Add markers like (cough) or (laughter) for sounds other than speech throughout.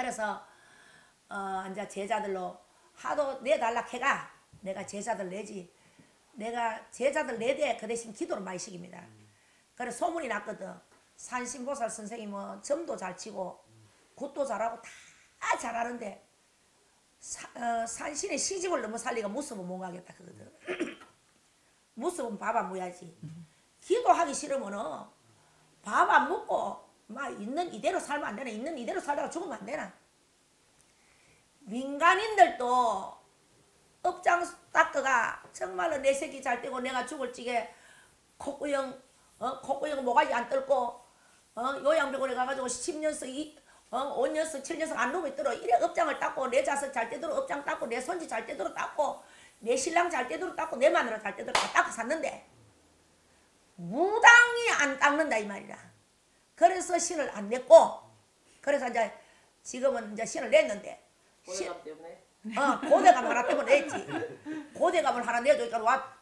그래서 어 이제 제자들로 하도 내달라 해가 내가 제자들 내지 내가 제자들 내대 그 대신 기도를 많이 시킵니다. 그래 소문이 났거든. 산신보살 선생님은 점도 잘 치고 굿도 잘하고 다 잘하는데 사- 어, 산신의 시집을 너무 살리가 무습은 못 가겠다 그거든. 무습은 밥안 먹어야지. 기도하기 싫으면은 밥 안 먹고 막 있는 이대로 살면 안 되나? 있는 이대로 살다가 죽으면 안 되나? 민간인들도 업장 닦아가 정말로 내 새끼 잘 되고 내가 죽을 적에 콧구형 어 콧구형 모가지 안 뜰고 어 요양병원에 가가지고 10년씩 이, 어 5년씩 7년씩 안 누면 들어 이래 업장을 닦고 내 자식 잘 되도록 업장 닦고 내 손지 잘 되도록 닦고 내 신랑 잘 되도록 닦고 내 마누라 잘 되도록 다 닦아 샀는데 무당이 안 닦는다 이 말이라 그래서 신을 안 냈고 그래서 이제 지금은 이제 신을 냈는데 신- 고려감 때문에 어, 고대감 하나 때문에 냈지. 고대감을 하나 내주니까 와,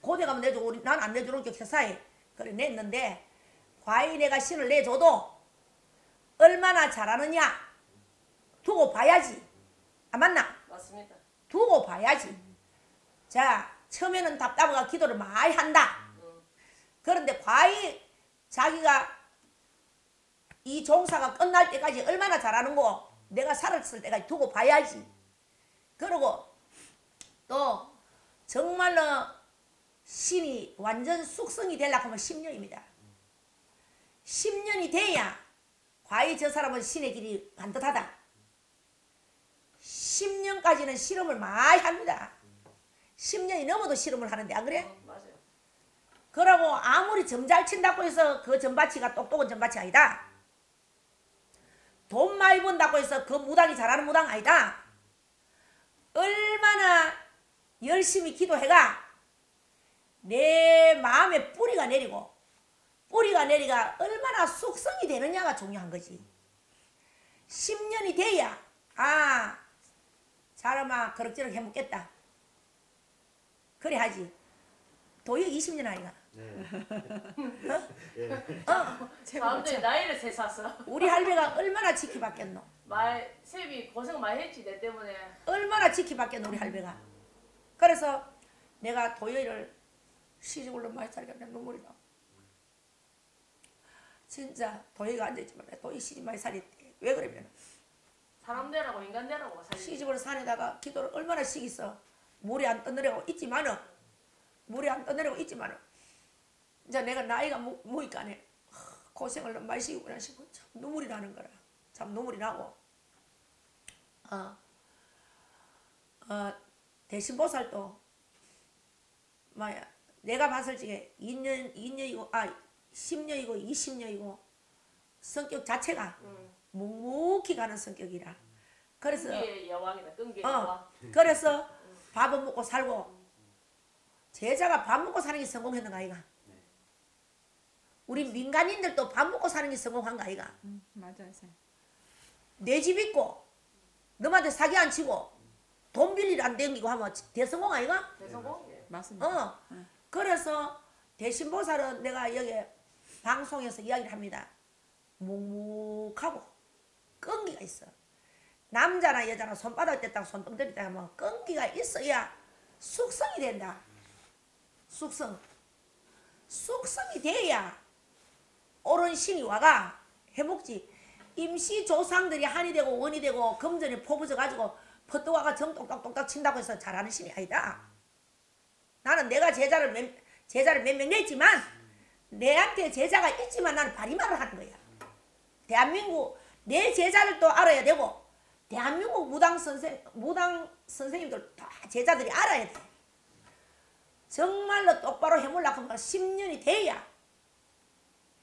고대감 내주고 우리 난 안 내주는 게 세상에. 그래 냈는데 과연 내가 신을 내줘도 얼마나 잘하느냐 두고 봐야지. 아 맞나? 맞습니다. 두고 봐야지. 자 처음에는 답답하가 기도를 많이 한다. 음, 그런데 과연 자기가 이 종사가 끝날 때까지 얼마나 잘하는 거 내가 살았을 때까지 두고 봐야지. 그리고 또 정말로 신이 완전 숙성이 되려고 하면 10년입니다. 10년이 돼야 과연 저 사람은 신의 길이 반듯하다. 10년까지는 실험을 많이 합니다. 10년이 넘어도 실험을 하는데 안 그래? 어, 맞아요. 그러고 아무리 점 잘 친다고 해서 그 점바치가 똑똑한 점바치 아니다. 돈 많이 번다고 해서 그 무당이 잘하는 무당 아니다. 얼마나 열심히 기도해가 내 마음에 뿌리가 내리고 뿌리가 내리가 얼마나 숙성이 되느냐가 중요한 거지. 10년이 돼야 아 사람아 그럭저럭 해먹겠다. 그래 하지. 도역 20년 아이가. 네. (laughs) 어, 사람들이 나이를 세사서 우리 할배가 얼마나 지키받겠노? 말 세비 고생 많이 했지 내 때문에. 얼마나 지키받겠노 우리 할배가? 그래서 내가 도여를 시집을 많이 살니까 내 눈물이 나. 진짜 도여가 앉아있지만 도여 시집 많이 살렸대. 왜 그러면 사람 되라고 인간 되라고 살리. 시집을 산에다가 기도를 얼마나 시겠어. 물이 안 떠내려고 있지만은 물이 안 떠내려고 있지만은 이제 내가 나이가 무, 무니까네 고생을 많이 시키구나 싶고 참 눈물이 나는 거라. 참 눈물이 나고 어, 어 대신보살도 뭐야 내가 봤을 적에 2년 2년이고 아 10년이고 20년이고 성격 자체가 응. 묵묵히 가는 성격이라 그래서 여왕이다. 어, 여왕. 그래서 밥은 먹고 살고 제자가 밥 먹고 사는 게 성공했는가 아이가 우리 민간인들도 밥 먹고 사는 게 성공한 거 아이가 음, 맞아요. 내 집 있고 너한테 사기 안 치고 돈 빌리를 안 댕기고 하면 대성공 아이가 대성공. 예. 맞습니다. 어 그래서 대신보살은 내가 여기 방송에서 이야기를 합니다 묵묵하고 끈기가 있어 남자나 여자나 손바닥 뗐다가 손등 들었다 하면 끈기가 있어야 숙성이 된다 숙성 숙성이 돼야 옳은 신이 와가 해먹지 임시 조상들이 한이 되고 원이 되고 금전이 포부져 가지고 퍼뜨와가 정 똑똑똑똑 친다고 해서 잘하는 신이 아니다 나는 내가 제자를 몇, 제자를 몇 명 냈지만 내한테 제자가 있지만 나는 바리말을 하는 거야. 대한민국 내 제자를 또 알아야 되고 대한민국 무당 선생 무당 선생님들 다 제자들이 알아야 돼. 정말로 똑바로 해물라고 하면 10년이 돼야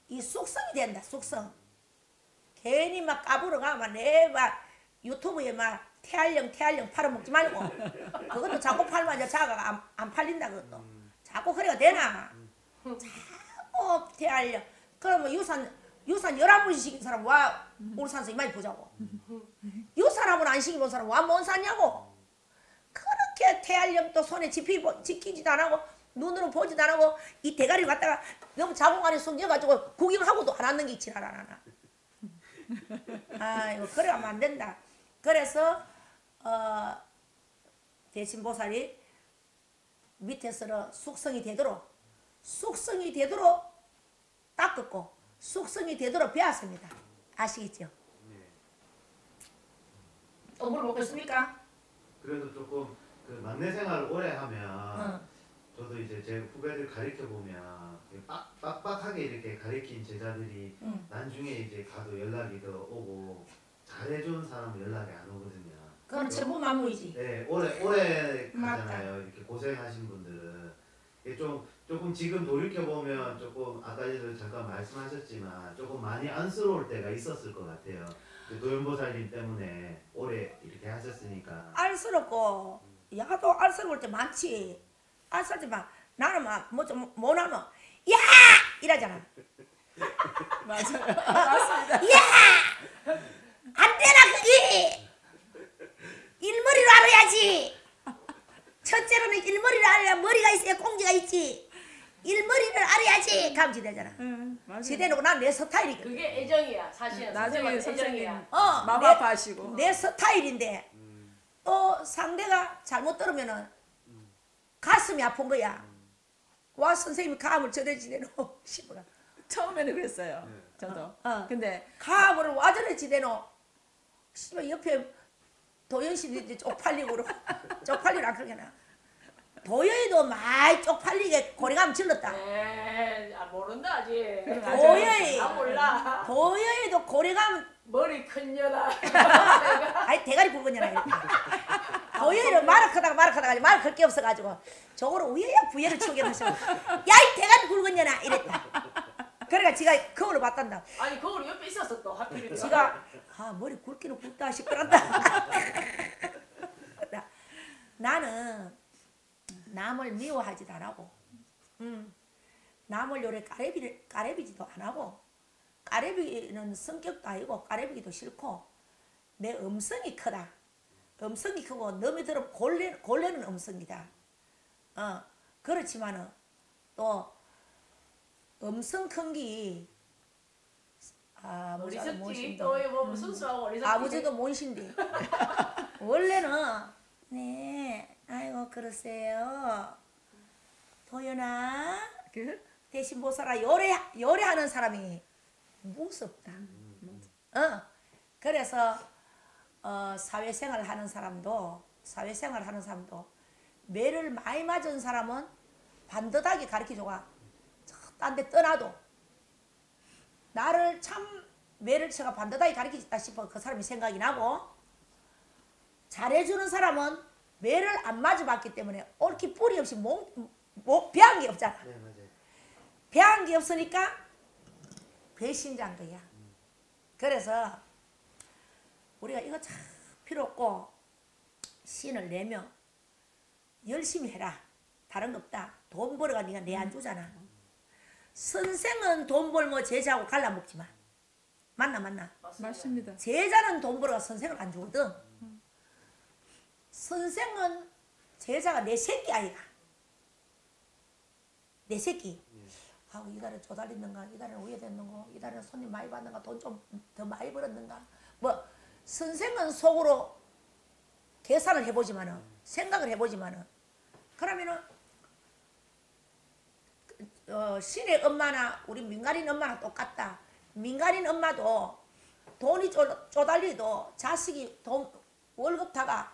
이 숙성이 된다. 숙성. 괜히 막 까불어가 막내막 유튜브에 막 태알령 태알령 팔아먹지 말고. 그것도 자꾸 팔면 이제 자가가 안, 안 팔린다 그것도. 자꾸 그래가 되나? 자꾸 태알령. 그러면 유산 유산 열한 번씩 시킨 사람 와 울산서 이마이 보자고. 유산 한번 안 시켜본 사람 와뭔 사냐고. 그렇게 태알령도 손에 지피, 지키지도 안 하고 눈으로 보지도 안 하고 이 대가리 갖다가 너무 자궁 안에 숨겨가지고 구경하고도 안 하는 게안 하나 어? 아이고 그래가면 안 된다. 그래서 어 대신 보살이 밑에서는 숙성이 되도록 숙성이 되도록 닦았고 숙성이 되도록 배웠습니다. 아시겠죠? 또 물어보겠습니까? 그래도 조금 그 막내 생활을 오래 하면 응. 저도 이제 제 후배들 가르쳐 보면 빡, 빡빡하게 이렇게 가르친 제자들이 응. 나중에 이제 가도 연락이 더 오고 잘해준 사람은 연락이 안 오거든요. 그건 천부만무이지. 네, 오래 오래 맞다. 가잖아요. 이렇게 고생하신 분들은 이게 좀 조금 지금 돌이켜 보면 조금 아까 전에 잠깐 말씀하셨지만 조금 많이 안쓰러울 때가 있었을 것 같아요. 그 도연보살님 때문에 오래 이렇게 하셨으니까. 알스럽고 야도 알스러울 때 많지. 때막 나는 막뭐좀 못하면 야! 이러잖아. (laughs) 맞아요. 맞습니다. 안 되나 그게? 일머리로 알아야지. 첫째로는 일머리를 알아야 머리가 있어야 공지가 있지. 일머리를 알아야지. 감지 되잖아. 응, 맞아요. 지대놓고 난 내 스타일이거든 그게 애정이야 사실은. 나중에 선생님한테 선생님. 애정이야. 어, 마음 내- 아파하시고. 내 스타일인데. 또 상대가 잘못 들으면은 가슴이 아픈 거야. 와 선생님이 감을 저래 지대놓고 싶어라 (laughs) 처음에는 그랬어요. 네. 저도. 어. 근데 감을 와 저래 지대놓 씨발 옆에 도연 씨도 이제 쪽팔리고 쪽팔리라 그러잖아 도연이도 많이 쪽팔리게 고래감 질렀다. 에이 아 모른다 아직. 도연이. 아 몰라. 도연이도 고래감 머리 큰 년아 (laughs) 아이 대가리 굵은잖아 (laughs) 이렇게 도연이를 말을 하다가 말을 하다가 말을 할게 없어가지고 저거를 우여야 부여를 치게 하셔 야이 대가리 굵은 년아 이랬다 그러니까 지가 거울을 봤단다 아니 거울 옆에 있었어 또 하필이면 지가 아 머리 굵기는 굵다 싶더란다. (laughs) 나는 남을 미워하지도 안 하고, 음, 남을 요래 까레비를 까레비지도 안 하고, 까레비는 성격도 아니고 까레비기도 싫고, 내 음성이 크다. 음성이 크고 너무 들으면 골래 골래는 음성이다. 어 그렇지만은 또 음성 큰기 아, 우리 모자는 습지 못신다. 또뭐 아버지도 못신데 (laughs) 원래는 네 아이고 그러세요. 도연아 그? 대신 보살아 요래 요래하는 사람이 무섭다. 어 그래서 어 사회생활 하는 사람도 사회생활 하는 사람도 매를 많이 맞은 사람은 반듯하게 가르쳐 줘가 딴 데 떠나도 나를 참 매를 쳐가 반듯하게 가르치다 싶어 그 사람이 생각이 나고 잘해주는 사람은 매를 안 맞아봤기 때문에 옳게 뿌리 없이 못, 못 배한 게 없잖아. 네 맞아요. 배한 게 없으니까 배신자인 거야. 그래서 우리가 이거 참 필요 없고 신을 내면 열심히 해라. 다른 거 없다. 돈 벌어가 네가 내 안 주잖아. 선생은 돈 벌면 제자하고 갈라먹지 마. 맞나 맞나? 맞습니다. 제자는 돈 벌어 선생을 안 주거든. 선생은 제자가 내 새끼 아이가. 내 새끼. 아우 이달에 조달했는가? 이달에 우회 됐는가? 이달에 손님 많이 받는가? 돈 좀 더 많이 벌었는가? 뭐 선생은 속으로 계산을 해보지만은 생각을 해보지만은 그러면은 어, 신의 엄마나 우리 민간인 엄마나 똑같다. 민간인 엄마도 돈이 쪼, 쪼달리도 자식이 돈 월급 타가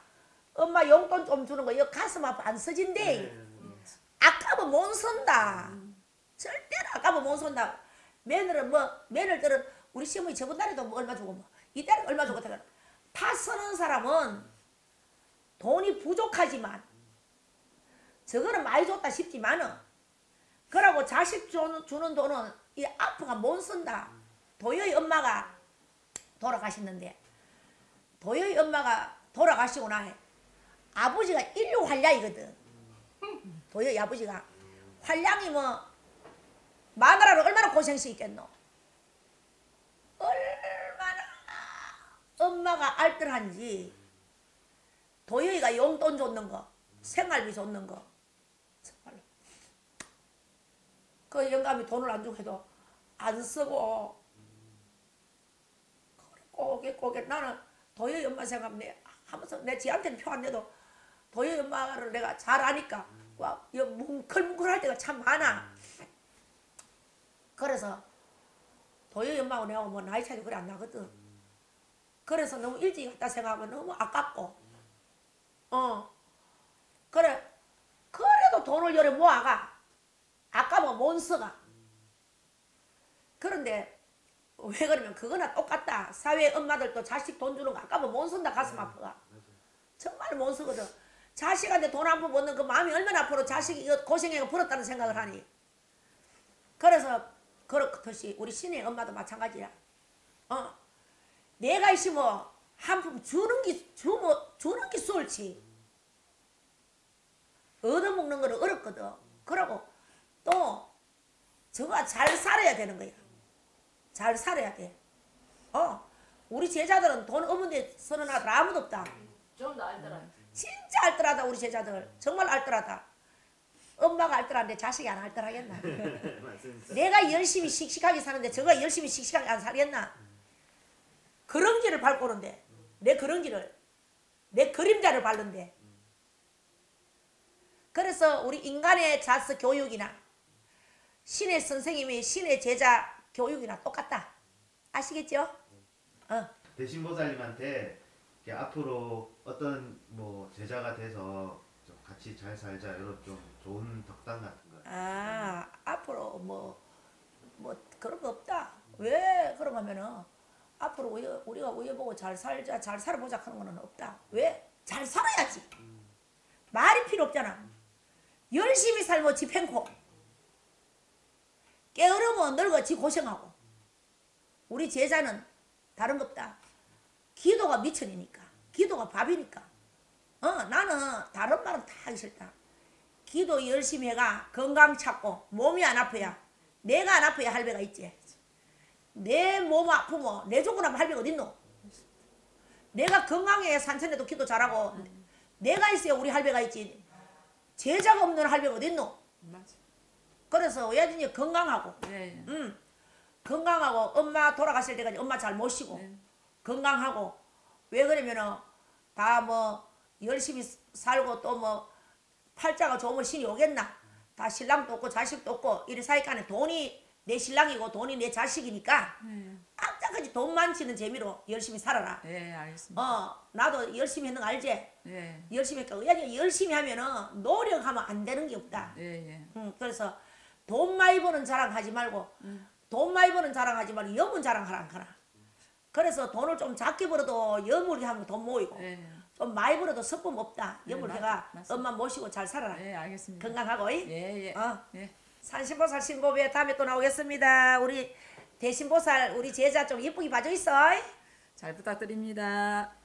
엄마 용돈 좀 주는 거 이거 가슴 아파 안 써진대. 네. 아까면 못 쓴다. 절대로 아까면 못 쓴다. 며느는 뭐 며느들은 우리 시어머니 저번 달에도 뭐 얼마 주고 뭐 이달에 얼마 주고 다다 쓰는 사람은 돈이 부족하지만 저거는 많이 줬다 싶지만은 그러고 자식 주는, 주는 돈은 이 아프가 못 쓴다. 도요의 엄마가 돌아가셨는데 도요의 엄마가 돌아가시고 나해 아버지가 인류 활량이거든. 도요의 아버지가 활량이 뭐 마누라를 얼마나 고생시 있겠노. 얼마나 엄마가 알뜰한지 도요이가 용돈 줬는 거 생활비 줬는 거 정말로 그 영감이 돈을 안 주고 해도 안 쓰고 꼬깃꼬깃 나는 도희 엄마 생각 내 하면서 내 지한테는 표 안 내도 도희 엄마를 내가 잘 아니까 뭉클뭉클할 때가 참 많아. 그래서 도희 엄마하고 내가 뭐 나이 차이도 그래 안 나거든. 그래서 너무 일찍 갔다 생각하면 너무 아깝고. 어. 그래. 그래도 돈을 요래 모아가. 아까워 못 써가. 그런데 왜 그러면 그거나 똑같다. 사회 엄마들도 자식 돈 주는 거 아까워 못 쓴다 가슴 아파가 정말 못 쓰거든. 자식한테 돈 한푼못 넣는 그 마음이 얼마나 아프로 자식이 이거 고생해가 벌었다는 생각을 하니. 그래서 그렇듯이 우리 신의 엄마도 마찬가지야. 어 내가 있으면 한푼 주는 게 주뭐 주는 게 수월치 얻어먹는 거는 어렵거든. 그러고 또 저가 잘 살아야 되는 거야. 잘 살아야 돼 어? 우리 제자들은 돈 없는데 서는 아들 아무도 없다. 좀더 알더라. 진짜 알뜰하다 우리 제자들. 정말 알뜰하다. 엄마가 알뜰한데 자식이 안 알뜰하겠나. (laughs) 내가 열심히 씩씩하게 사는데 저가 열심히 씩씩하게 안 살겠나? 그런 길을 밟고 오는데 내 그런 길을 내 그림자를 밟는데 그래서 우리 인간의 자스 교육이나 신의 선생님이 신의 제자 교육이나 똑같다 아시겠죠? 어. 대신보살님한테 앞으로 어떤 뭐 제자가 돼서 좀 같이 잘 살자 이런 좀 좋은 덕담 같은 거. 아 앞으로 뭐뭐 그런 거 없다. 왜 그런 거면은 앞으로 우리, 우리가 우리 보고 잘 살자 잘 살아보자 하는 거는 없다. 왜? 잘 살아야지. 말이 필요 없잖아. 열심히 살고 지 팽코. 게으르면 늙어 지 고생하고. 우리 제자는 다른 거 없다. 기도가 미천이니까. 기도가 밥이니까. 어 나는 다른 말은 다 하기 싫다. 기도 열심히 해가 건강 찾고 몸이 안 아파야 내가 안 아파야 할배가 있지 내 몸 아프면 내 조건하면 할배가 어딨노? 내가 건강해. 산천에도 기도 잘하고. 내가 있어야 우리 할배가 있지. 제자가 없는 할배가 어딨노? 맞아. 그래서 오야진이 건강하고. 예, 예. 음. 건강하고 엄마 돌아가실 때까지 엄마 잘 모시고. 네. 건강하고. 왜 그러면은 다 뭐 열심히 살고 또 뭐 팔자가 좋으면 신이 오겠나? 다 신랑도 없고 자식도 없고 이리 사이간에 돈이 내 신랑이고 돈이 내 자식이니까 예, 깜짝하지 돈 많지는 재미로 열심히 살아라 예, 알겠습니다. 어 나도 열심히 했는 거 알지 예, 열심히 했고 열심히 하면은 노력하면 안 되는 게 없다 예, 예. 응, 그래서 돈 많이 버는 자랑 하지 말고 돈 많이 버는 자랑 하지 말고 염분 자랑하라 하라. 그래서 돈을 좀 작게 벌어도 염을 하면 돈 모이고 예, 좀 많이 벌어도 섭품 없다. 네, 해가 맞습니다. 엄마 모시고 잘 살아라. 예, 알겠습니다. 건강하고 이? 예, 예. 어. 예. 산신보살 신고배 다음에 또 나오겠습니다. 우리 대신보살 우리 제자 좀 예쁘게 봐줘 있어. 잘 부탁드립니다.